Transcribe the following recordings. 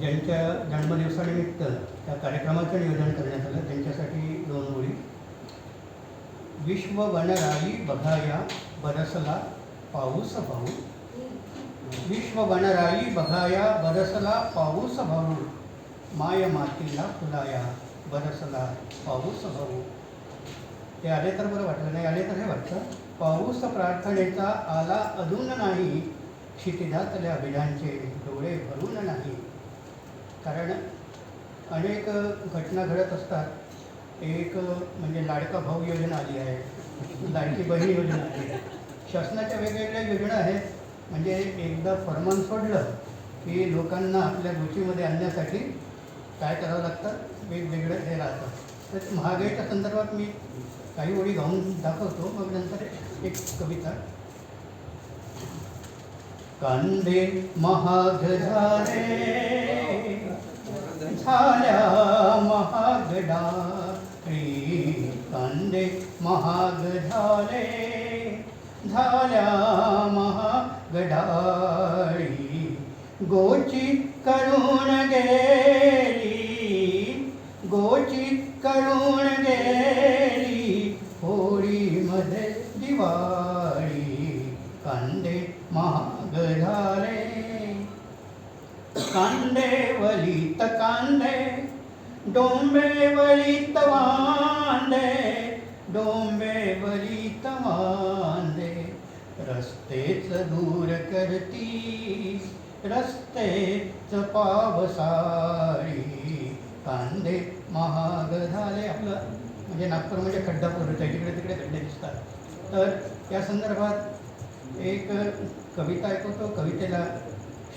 ज्यांच्या जन्मदिवसानिमित्त त्या कार्यक्रमाचं नियोजन करण्यात आलं त्यांच्यासाठी दोन मुली विश्ववनराई बघाया बरसला पाऊस भाऊ. विश्ववनराई बघाया बरसला पाऊस भाऊ. माय मातीला फुलाया बरसला पाऊस भाऊ. हे आले तर बरं वाटलं नाही आले तर हे वाटतं. पाऊस प्रार्थनेचा आला अजून नाही. क्षितिजातल्या विधांचे डोळे भरून नाही. कारण अनेक घटना घडत असतात. एक म्हणजे लाडका भाऊ योजना आली आहे. लाडकी बहीण योजना आली आहे. शासनाच्या वेगवेगळ्या योजना आहेत. म्हणजे एकदा फरमान सोडलं की लोकांना आपल्या गोष्टीमध्ये आणण्यासाठी काय करावं लागतं? वेगवेगळं हे राहतं. तर महागाईच्या संदर्भात मी काही ओळी गाऊन दाखवतो. मग नंतर एक कविता. कांदे महाग झाले झाल्या महाग डाळी कांदे महाग झाले झाल्या महाग डाळी गोची करून गेली होळीमध्ये दिवाळी कांदे महाग झाले कांदे वलित कांदे डोंबे वलित वांदे डोंबे वलित वांदे. रस्तेच दूर करती रस्तेच पावसाळी कांदे महाग झाले आपलं. म्हणजे नागपूर म्हणजे खड्डापूर आहे तिकडे तिकडे खड्डे दिसतात. तर या संदर्भात एक कविता ऐकवतो. कवितेला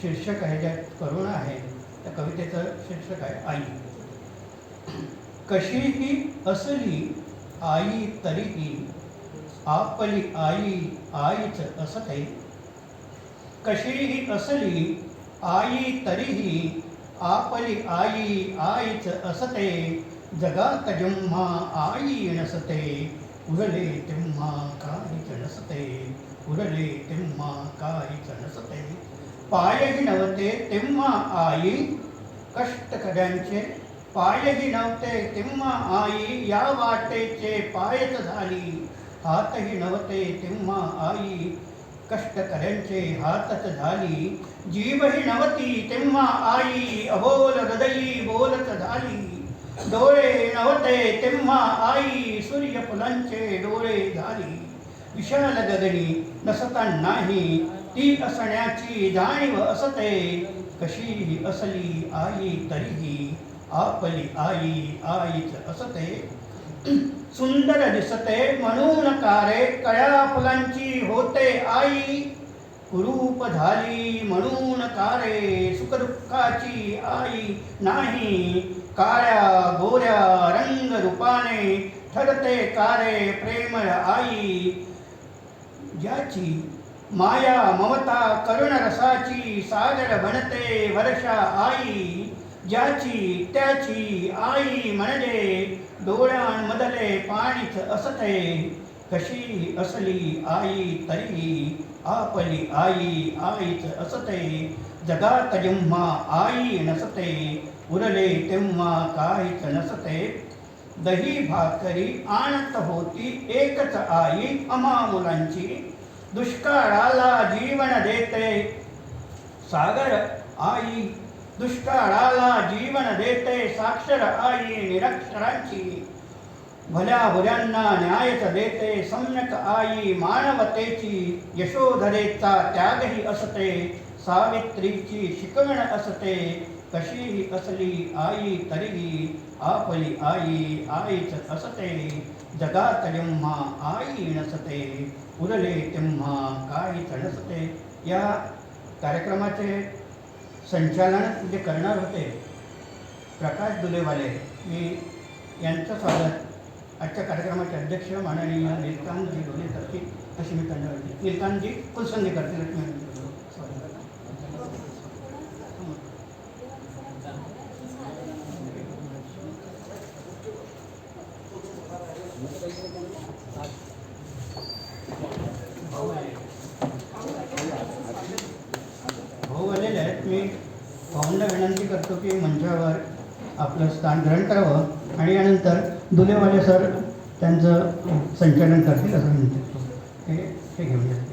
शीर्षक आहे ज्या करुणा आहे त्या कवितेचं शीर्षक आहे आई. कशीही असली आई तरीही आपली आई आईच असते कशीही असली आई तरीही आपली आई आईच असते जगात जेव्हा आई नसते उरले तेव्हा काहीच नसते. उरले तेव्हा काहीच नसते. पायही नव्हते तेव्हा आई कष्टकऱ्यांचे पायही नव्हते तेव्हा आई या वाटेचे पायच झाली हातही नव्हते तेव्हा आई कष्टकऱ्यांचे हातच झाली जीवही नव्हती तेव्हा आई अबोल हृदयी बोलत झाली डोळे नव्हते तेव्हा आई सूर्यफुलांचे डोळे झाली विशाल गगनी नसतानाही ती असण्याची जाणीव असते. कशी असली आई तरीही आपली आई आईच असते. सुंदर दिसते म्हणून कारे कळ्या फुलांची होते आई. कुरूप झाली म्हणून कारे सुखदुःखाची आई. नाही काळ्या गोऱ्या रंग रूपाने ठरते कारे प्रेमळ आई. ज्याची माया ममता करुण रसाची सागर बनते वर्षा आई ज्याची त्याची आई म्हणजे डोळ्यांमधले पाणीच असते. कशी असली आई तरी आपली आई आईच असते. जगात जेव्हा आई नसते उरले तेव्हा काहीच नसते. दही भाकरी आणत होती एकच आई अमा मुलांची दुष्काळाला जीवन देते. सागर आई दुष्काळाला जीवन देते. साक्षर आई निरक्षरांची. भल्या बुऱ्यांना न्यायच देते. सम्यक आई मानवतेची यशोधरेचा त्यागही असते. सावित्रीची शिकवण असते. कशीही असली आई तरीही आपली आई आईच असते. जगात जेव्हा आई नसते उरले तेव्हा काहीच नसते. या कार्यक्रमाचे संचालन जे करणार होते प्रकाश दुलेवाले मी यांचं स्वागत. आजच्या कार्यक्रमाचे अध्यक्ष माननीय निलकांतजी दोन्ही करतील अशी मी त्यांना विनंती. निलकांतजी कुलसंधी करतील अशी मी विनंती करतो. भाऊ आलेले आहेत. मी भाऊंना विनंती करतो की मंचावर आपलं स्थान ग्रहण करावं आणि यानंतर दुलेवाले सर त्यांचं संचालन करतील असं म्हणते. हे घेऊन येते